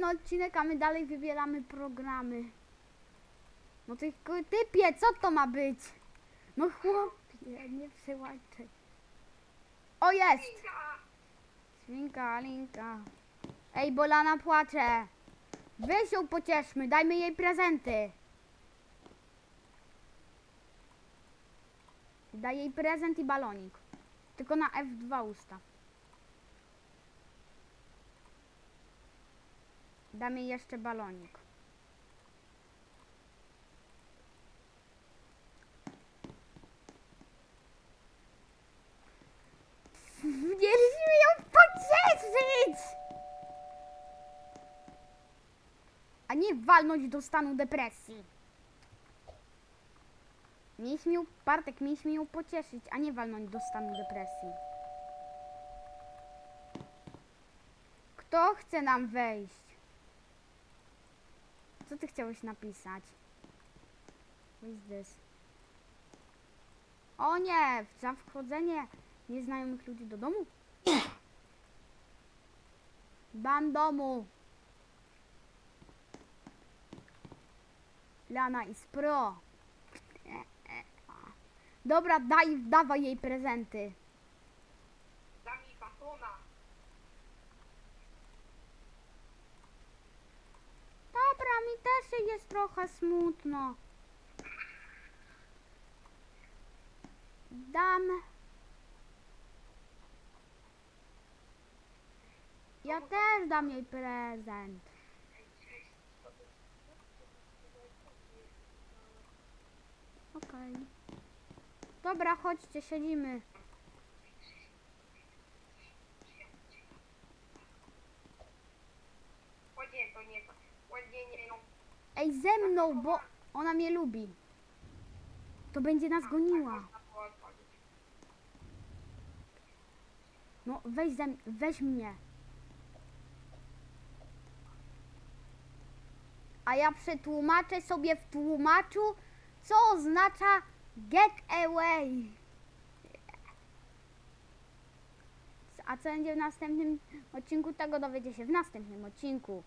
kolejny odcinek, a my dalej wybieramy programy. No ty ku- typie, co to ma być? No chłopie, nie przełączaj. O jest! Świnka, Alinka. Ej, bo Lana płacze. Weź ją pocieszmy, dajmy jej prezenty. Daj jej prezent i balonik. Tylko na F2 ustaw. Damy jeszcze balonik. Mieliśmy ją pocieszyć! A nie walnąć do stanu depresji. Mieliśmy ją, Bartek, mieliśmy ją pocieszyć, a nie walnąć do stanu depresji. Kto chce nam wejść? Co ty chciałeś napisać? What is this? O nie! Za wchodzenie nieznajomych ludzi do domu? Ban domu! Lana is pro. Dobra, daj, dawaj jej prezenty. Da mi batona. Dobra, mi też jest trochę smutno. Dam. Ja też dam jej prezent. Okej. Dobra, chodźcie, siedzimy. Ładnie, to nie, nie. Ej, ze mną, bo ona mnie lubi. To będzie nas goniła. No, weź, ze, weź mnie. A ja przetłumaczę sobie w tłumaczu, co oznacza get away. A co będzie w następnym odcinku, tego dowiecie się w następnym odcinku.